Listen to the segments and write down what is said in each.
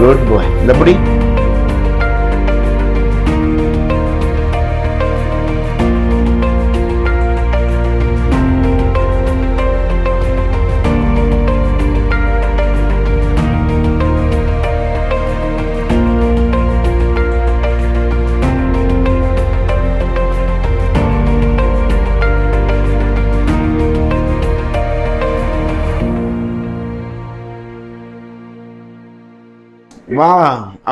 Good பாய் இந்தபடி வா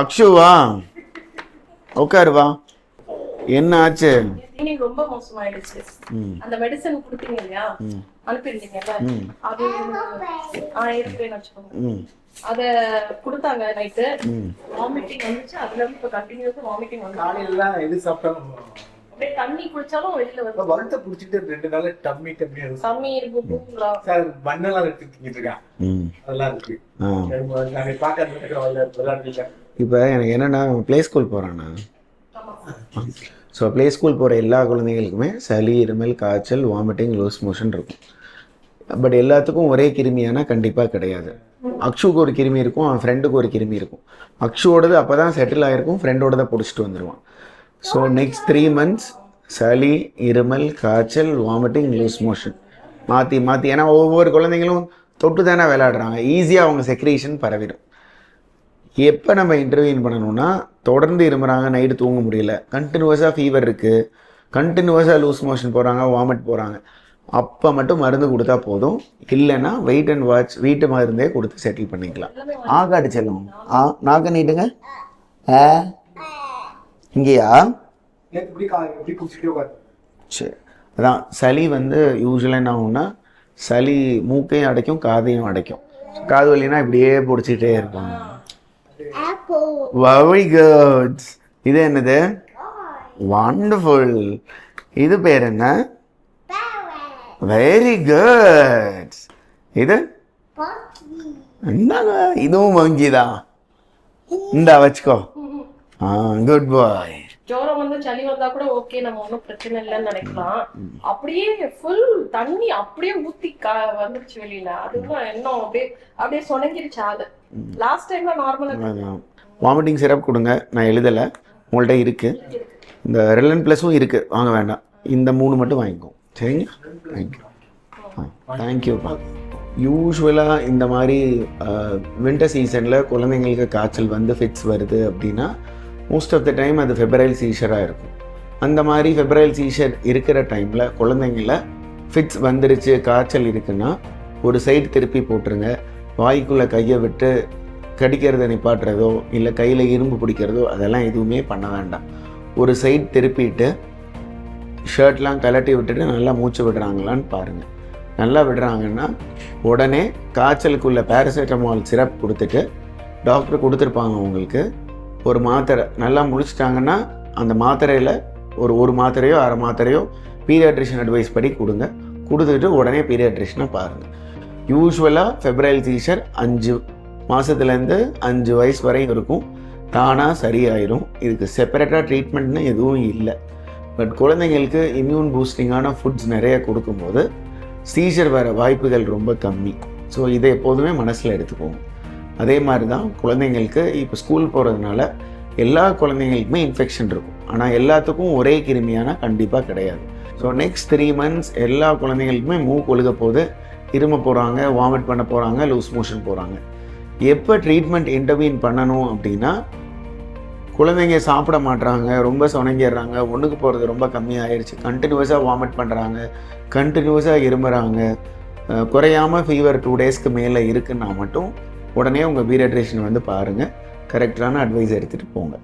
அக்ஷு வா. உட்காரு வா. என்ன ஆச்சு? ரொம்ப மோசமாயிடுச்சு. அந்த மெடிசன் கொடுத்தீங்க இல்லையா? அனுப்பியிருந்தீங்கல்ல அது இருக்குன்னு வச்சுக்கோங்க. அத கொடுத்தாங்க நைட்டு வாமிட்டிங் வந்துச்சு. அதுல இருந்து இப்ப கண்டினியூஸா வாமிட்டிங் வந்து காலையில எது சாப்பிட்டாலும் அப்படியே தண்ணி குடிச்சாலும் வெளியில இப்ப ரெண்டு நாள் டம்மி டம்மி சார் மண்ணெல்லாம் இருக்கேன் அதெல்லாம் இருக்கு. எனக்கு என்னென்னா ப்ளே ஸ்கூல் போகிறானா ஆமா ஸோ ப்ளே ஸ்கூல் போகிற எல்லா குழந்தைங்களுக்குமே சளி இருமல் காய்ச்சல் வாமிட்டிங் லூஸ் மோஷன் இருக்கும். பட் எல்லாத்துக்கும் ஒரே கிருமியானா கண்டிப்பாக கிடையாது. அக்ஷுக்கு ஒரு கிருமி இருக்கும் அவன் ஃப்ரெண்டுக்கு ஒரு கிருமி இருக்கும். அக்ஷுவோடது அப்போ தான் செட்டில் ஆகிருக்கும் ஃப்ரெண்டோடதை பிடிச்சிட்டு வந்துடுவான் ஸோ நெக்ஸ்ட் த்ரீ மந்த்ஸ் சளி இருமல் காய்ச்சல் வாமிட்டிங் லூஸ் மோஷன் மாற்றி மாற்றி ஏன்னா ஒவ்வொரு குழந்தைங்களும் தொட்டு தானே விளையாடுறாங்க. ஈஸியாக அவங்க செக்ரேஷன் பரவிடும். எப்போ நம்ம இன்டர்வியூன் பண்ணணும்னா தொடர்ந்து இருமுறாங்க நைட்டு தூங்க முடியல. கண்டினியூஸாக ஃபீவர் இருக்குது கண்டினியூஸாக லூஸ் மோஷன் போகிறாங்க வாமிட் போகிறாங்க அப்போ மட்டும் மருந்து கொடுத்தா போதும். இல்லைன்னா வெயிட் அண்ட் வாட்ச் வீட்டு மருந்தே கொடுத்து செட்டில் பண்ணிக்கலாம். ஆகாடு செல்லும். ஆ நாக்க நீட்டுங்க. ஆ. இங்கேயா? சரி அதான் சளி வந்து யூஸ்வலாக என்ன ஆகும்னா சளி மூக்கையும் அடைக்கும் காதையும் அடைக்கும். காது வலினா இப்படியே பிடிச்சிட்டே இருப்பாங்க வெரி குட் இது என்னது? வண்டர்ஃபுல் இது பேர் என்ன? வெரி குட் இது? என்னங்க இதுவும் வங்கி தான் இந்தா வச்சுக்கோ. குட் பாய் ஜோரம் வந்து சளி வந்தா கூட ஓகே நம்ம ஒண்ணும் பிரச்சனை இல்லைன்னு நினைக்கலாம். அப்படியே ஃபுல் தண்ணி அப்படியே ஊத்தி க- வந்துருச்சு வெளியில. அதுதான் என்ன அப்படியே அப்படியே சொனங்கிருச்சு அது லாஸ்ட் டைம்ல நார்மலா வாமிட்டிங் சிரப் கொடுங்க. நான் எழுதலை. உங்கள்கிட்ட இருக்குது இந்த ரெலன் ப்ளஸும் இருக்குது வாங்க வேண்டாம். இந்த மூணு மட்டும் வாங்கிக்கோ. சரிங்க? தேங்க்யூ தேங்க்யூப்பா யூஸ்வலாக இந்த மாதிரி வின்டர் சீசனில் குழந்தைங்களுக்கு காய்ச்சல் வந்து ஃபிட்ஸ் வருது அப்படின்னா மோஸ்ட் ஆஃப் த டைம் அது ஃபெப்ரைல் சீஷராக இருக்கும். அந்த மாதிரி ஃபெப்ரைல் சீஷர் இருக்கிற டைமில் குழந்தைங்கள ஃபிட்ஸ் வந்துருச்சு காய்ச்சல் இருக்குன்னா ஒரு சைடு திருப்பி போட்டுருங்க. வாய்க்குள்ளே கையை விட்டு கடிக்கிறத நிப்பாட்டுறதோ இல்லை கையில் இரும்பு பிடிக்கிறதோ அதெல்லாம் எதுவுமே பண்ண வேண்டாம். ஒரு சைடு திருப்பிட்டு ஷர்ட்லாம் கலட்டி விட்டுட்டு நல்லா மூச்சு விடுறாங்களான்னு பாருங்கள் நல்லா விடுறாங்கன்னா உடனே காய்ச்சலுக்குள்ள பேராசிட்டமால் சிரப் கொடுத்துட்டு டாக்டர் கொடுத்துருப்பாங்க உங்களுக்கு. ஒரு மாத்திரை. நல்லா முடிச்சிட்டாங்கன்னா அந்த மாத்திரையில் ஒரு ஒரு மாத்திரையோ அரை மாத்திரையோ பீரியாட்ரிஷன் அட்வைஸ் படி கொடுங்க. கொடுத்துட்டு உடனே பீரியாட்ரிஷனை பாருங்கள் யூஸ்வலாக ஃபெப்ரைல் சீசர் அஞ்சு. மாதத்துலேருந்து அஞ்சு வயசு வரையும் இருக்கும். தானாக சரியாயிரும். இதுக்கு செப்பரேட்டாக ட்ரீட்மெண்ட்னு எதுவும் இல்லை. பட் குழந்தைங்களுக்கு இம்யூன் பூஸ்டிங்கான ஃபுட்ஸ் நிறைய கொடுக்கும்போது சீசர் வர வாய்ப்புகள் ரொம்ப கம்மி. ஸோ இதை எப்போதுமே மனசில் எடுத்துக்கோங்க. அதே மாதிரி தான் குழந்தைங்களுக்கு இப்போ ஸ்கூல் போகிறதுனால எல்லா குழந்தைங்களுக்குமே இன்ஃபெக்ஷன் இருக்கும். ஆனால் எல்லாத்துக்கும் ஒரே கிருமியானால் கண்டிப்பாக கிடையாது. ஸோ நெக்ஸ்ட் த்ரீ மந்த்ஸ் எல்லா குழந்தைங்களுக்குமே மூக்கு ஒழுக போது இரும போகிறாங்க வாமிட் பண்ண போகிறாங்க லூஸ் மோஷன் போகிறாங்க எப்போ ட்ரீட்மெண்ட் இன்டர்வீன் பண்ணணும் அப்படின்னா குழந்தைங்க சாப்பிட மாட்றாங்க ரொம்ப சுணங்கிடுறாங்க ஒன்றுக்கு போகிறது ரொம்ப கம்மியாயிருச்சு கண்டினியூஸாக வாமிட் பண்ணுறாங்க கண்டினியூஸாக இருமுறாங்க குறையாமல் குறையாம ஃபீவர் டூ டேஸ்க்கு மேலே இருக்குன்னா மட்டும் உடனே உங்கள் பீரியட்ரேஷன் வந்து பாருங்கள் கரெக்டான அட்வைஸ் எடுத்துகிட்டு போங்க.